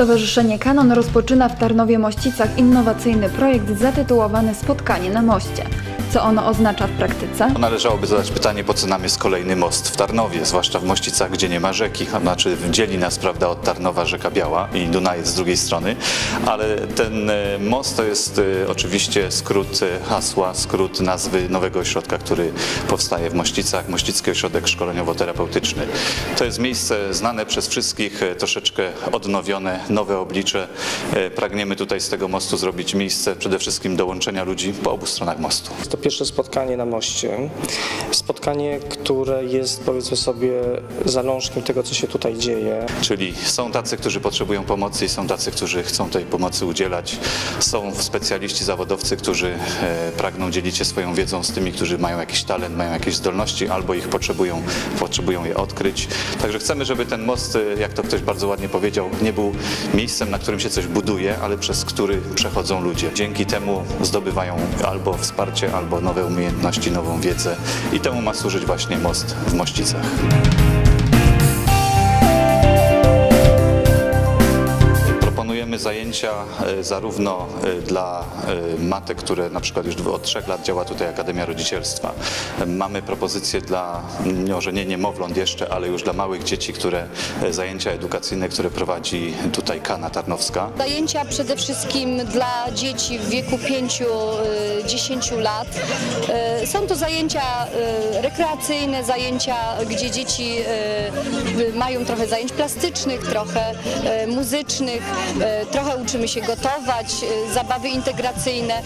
Stowarzyszenie Kanon rozpoczyna w Tarnowie Mościcach innowacyjny projekt zatytułowany Spotkanie na moście. Co ono oznacza w praktyce? Należałoby zadać pytanie, po co nam jest kolejny most w Tarnowie, zwłaszcza w Mościcach, gdzie nie ma rzeki, a znaczy dzieli nas prawda, od Tarnowa rzeka Biała i Dunajec z drugiej strony, ale ten e, most to jest e, oczywiście skrót e, hasła, skrót nazwy nowego ośrodka, który powstaje w Mościcach, Mościcki Ośrodek Szkoleniowo-Terapeutyczny. To jest miejsce znane przez wszystkich, troszeczkę odnowione, nowe oblicze. Pragniemy tutaj z tego mostu zrobić miejsce przede wszystkim do łączenia ludzi po obu stronach mostu. Pierwsze spotkanie na moście. Spotkanie, które jest powiedzmy sobie zalążkiem tego, co się tutaj dzieje. Czyli są tacy, którzy potrzebują pomocy i są tacy, którzy chcą tej pomocy udzielać. Są specjaliści, zawodowcy, którzy e, pragną dzielić się swoją wiedzą z tymi, którzy mają jakiś talent, mają jakieś zdolności albo ich potrzebują, potrzebują je odkryć. Także chcemy, żeby ten most, e, jak to ktoś bardzo ładnie powiedział, nie był miejscem, na którym się coś buduje, ale przez który przechodzą ludzie. Dzięki temu zdobywają albo wsparcie, albo nowe umiejętności, nową wiedzę i temu ma służyć właśnie most w Mościcach. Zajęcia e, zarówno e, dla e, matek, które na przykład już od trzech lat działa tutaj Akademia Rodzicielstwa. Mamy propozycje dla, może nie niemowląt jeszcze, ale już dla małych dzieci, które zajęcia edukacyjne, które prowadzi tutaj Kana Tarnowska. Zajęcia przede wszystkim dla dzieci w wieku 5-10 lat. Są to zajęcia rekreacyjne, zajęcia, gdzie dzieci mają trochę zajęć plastycznych, trochę muzycznych, trochę uczymy się gotować, e, zabawy integracyjne.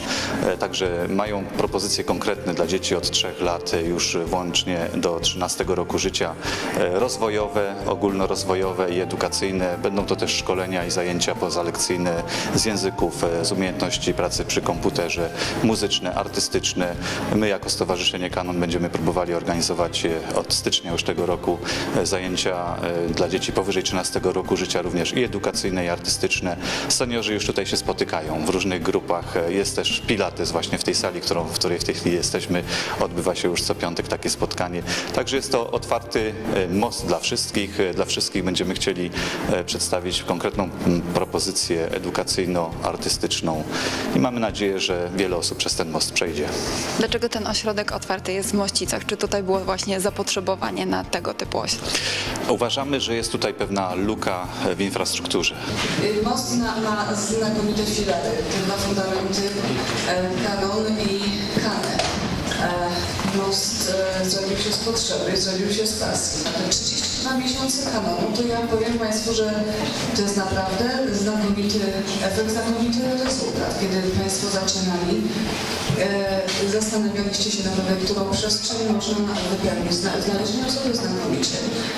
E, Także mają propozycje konkretne dla dzieci od 3 lat, e, już włącznie do 13 roku życia, e, rozwojowe, ogólnorozwojowe i edukacyjne. Będą to też szkolenia i zajęcia pozalekcyjne z języków, z umiejętności pracy przy komputerze, muzyczne, artystyczne. My jako Stowarzyszenie Kanon będziemy próbowali organizować od stycznia już tego roku zajęcia dla dzieci powyżej 13 roku życia, również i edukacyjne, i artystyczne. Seniorzy już tutaj się spotykają w różnych grupach. Jest też Pilates właśnie w tej sali, którą, w której w tej chwili jesteśmy. Odbywa się już co piątek takie spotkanie. Także jest to otwarty e, most dla wszystkich. E, Dla wszystkich będziemy chcieli e, przedstawić konkretną propozycję edukacyjno-artystyczną i mamy nadzieję, że wiele osób przez ten most przejdzie. Dlaczego ten ośrodek otwarty jest w Mościcach? Czy tutaj było właśnie zapotrzebowanie na tego typu ośrodek? Uważamy, że jest tutaj pewna luka w infrastrukturze. Most ma znakomite filary, dwa fundamenty, kanon i kanę. E, Most e, zrobił się z potrzeby, zrobił się z pasji. Te 32 miesiące kanonu, to ja powiem Państwu, że to jest naprawdę znakomity efekt, znakomity rezultat. Kiedy Państwo zaczynali, e, zastanawialiście się naprawdę, którą przestrzeń można wypełnić. Zna- Znaleźli osoby znakomicie,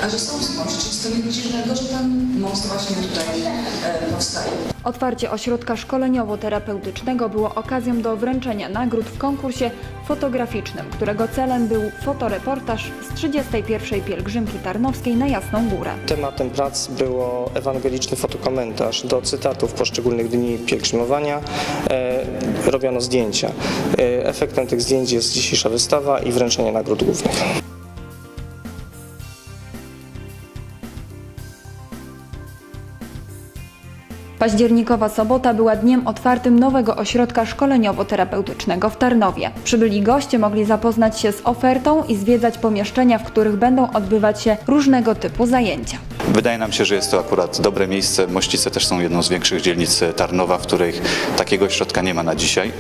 a że są z Mościc, to nie nic dziwnego, że ten most właśnie tutaj e, powstaje. Otwarcie ośrodka szkoleniowo-terapeutycznego było okazją do wręczenia nagród w konkursie fotograficznym, którego celem był fotoreportaż z 31. pielgrzymki tarnowskiej na Jasną Górę. Tematem prac było ewangeliczny fotokomentarz do cytatów poszczególnych dni pielgrzymowania. E, robiono zdjęcia. E, efektem tych zdjęć jest dzisiejsza wystawa i wręczenie nagród głównych. Październikowa sobota była dniem otwartym nowego ośrodka szkoleniowo-terapeutycznego w Tarnowie. Przybyli goście mogli zapoznać się z ofertą i zwiedzać pomieszczenia, w których będą odbywać się różnego typu zajęcia. Wydaje nam się, że jest to akurat dobre miejsce. Mościce też są jedną z większych dzielnic Tarnowa, w których takiego ośrodka nie ma na dzisiaj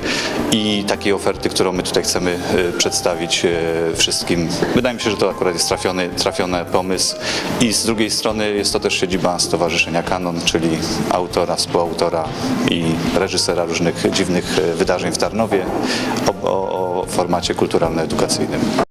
i takiej oferty, którą my tutaj chcemy e, przedstawić e, wszystkim. Wydaje mi się, że to akurat jest trafiony, trafiony pomysł i z drugiej strony jest to też siedziba Stowarzyszenia Kanon, czyli autora, współautora i reżysera różnych dziwnych e, wydarzeń w Tarnowie o, o, o formacie kulturalno-edukacyjnym.